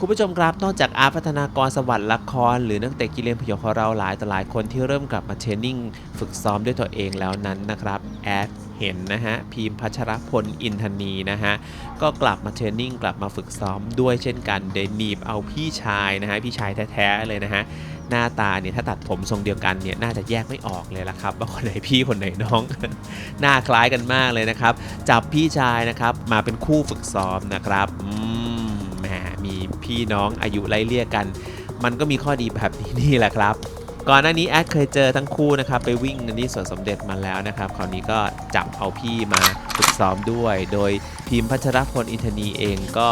คุณผู้ชมครับ นอกจากอาร์พัฒนากรสวัสดิ์ละคร หรือนักเตะกิเลนพยองของเราหลายต่อหลายคนที่เริ่มกลับมาเทรนนิ่ง ฝึกซ้อมด้วยตัวเองแล้วนั้นนะครับแอดเห็นนะฮะพีมพัชรพลอินทนีนะฮะก็กลับมาเทรนนิ่งกลับมาฝึกซ้อมด้วยเช่นกันเดนีบเอาพี่ชายนะฮะพี่ชายแท้ๆเลยนะฮะหน้าตาเนี่ยถ้าตัดผมทรงเดียวกันเนี่ยน่าจะแยกไม่ออกเลยละครับ ว่าคนไหนพี่คนไหนน้อง หน้าคล้ายกันมากเลยนะครับ จับพี่ชายนะครับมาเป็นคู่ฝึกซ้อมนะครับอืม มีพี่น้องอายุไล่เลี่ยกัน มันก็มีข้อดีแบบนี้นี่แหละครับ ก่อนหน้านี้แอดเคยเจอทั้งคู่นะครับไปวิ่งในที่สวนสมเด็จมาแล้วนะครับคราวนี้ก็จับเอาพี่มาฝึกซ้อมด้วย โดยพิมพ์พัชรพลอินทนีเองก็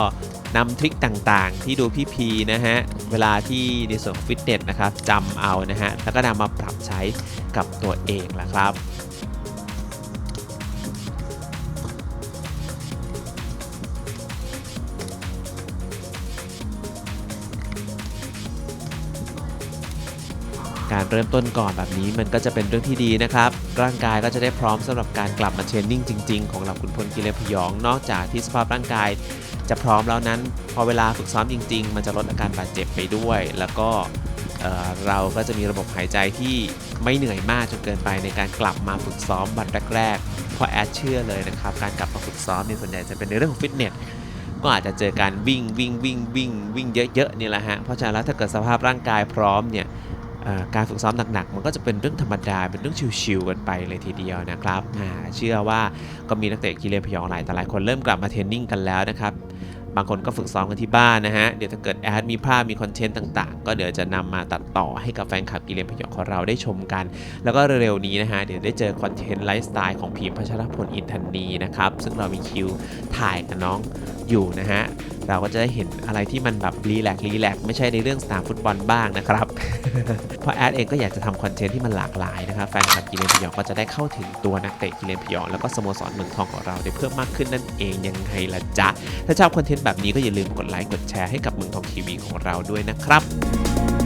นำทริคต่างๆ ที่ดูพี่พีนะฮะ เวลาที่ในส่วนฟิตเนสนะครับจำเอานะฮะ แล้วก็นำมาปรับใช้กับตัวเองแหละครับ การเริ่มต้นก่อนแบบนี้มันก็จะเป็นเรื่องที่ดีนะครับ ร่างกายก็จะได้พร้อมสำหรับการกลับมาเทรนนิ่งจริง ๆ ของเหล่าคุณพลกิเลพยอง นอกจากที่สภาพร่างกาย จะพร้อมแล้วนั้น พอเวลาฝึกซ้อมจริง ๆ มันจะลดอาการบาดเจ็บไปด้วย แล้วก็เอ่อเราก็จะมีระบบหายใจที่ไม่เหนื่อยมากจนเกินไปในการกลับมาฝึกซ้อมวันแรกๆพราะแอดเชื่อเลยนะครับ การกลับมาฝึกซ้อมเนี่ยส่วนใหญ่จะเป็นในเรื่องของฟิตเนสก็อาจจะเจอการวิ่งวิ่งวิ่งวิ่งวิ่งเยอะๆนี่แหละฮะเพราะฉะนั้นแล้วถ้าเกิดสภาพร่างกายพร้อมเนี่ย การฝึกซ้อมหนักๆ มันก็จะเป็นเรื่องธรรมดา เป็นเรื่องชิวๆกันไปเลยทีเดียวนะครับ เชื่อว่าก็มีนักเตะกีฬาพยองหลายแต่หลายคนเริ่มกลับมาเทรนนิ่งกันแล้วนะครับ บางคนก็ฝึกซ้อมกันที่บ้านนะฮะ เดี๋ยวถ้าเกิดแอดมีภาพมีคอนเทนต์ต่างๆ ก็เดี๋ยวจะนำมาตัดต่อให้กับแฟนคลับกีฬาพยองของเราได้ชมกัน แล้วก็เร็วๆนี้นะฮะ เดี๋ยวได้เจอคอนเทนต์ไลฟ์สไตล์ของพีมพัชรพลอินทนีนะครับ ซึ่งเรามีคิวถ่ายกับน้อง อยู่นะฮะ เราก็จะได้เห็นอะไรที่มันแบบรีแลกซ์รีแลกซ์ไม่ใช่ในเรื่องสนามฟุตบอลบ้างนะครับ เพราะแอดเองก็อยากจะทำคอนเทนต์ที่มันหลากหลายนะครับแฟนคลับกิเลนพยองก็จะได้เข้าถึงตัวนักเตะกิเลนพยองแล้วก็สโมสรเมืองทองของเราได้เพิ่มมากขึ้นนั่นเองยังไงล่ะจ๊ะ ถ้าชอบคอนเทนต์แบบนี้ก็อย่าลืมกดไลค์กดแชร์ให้กับเมืองทองทีวีของเราด้วยนะครับ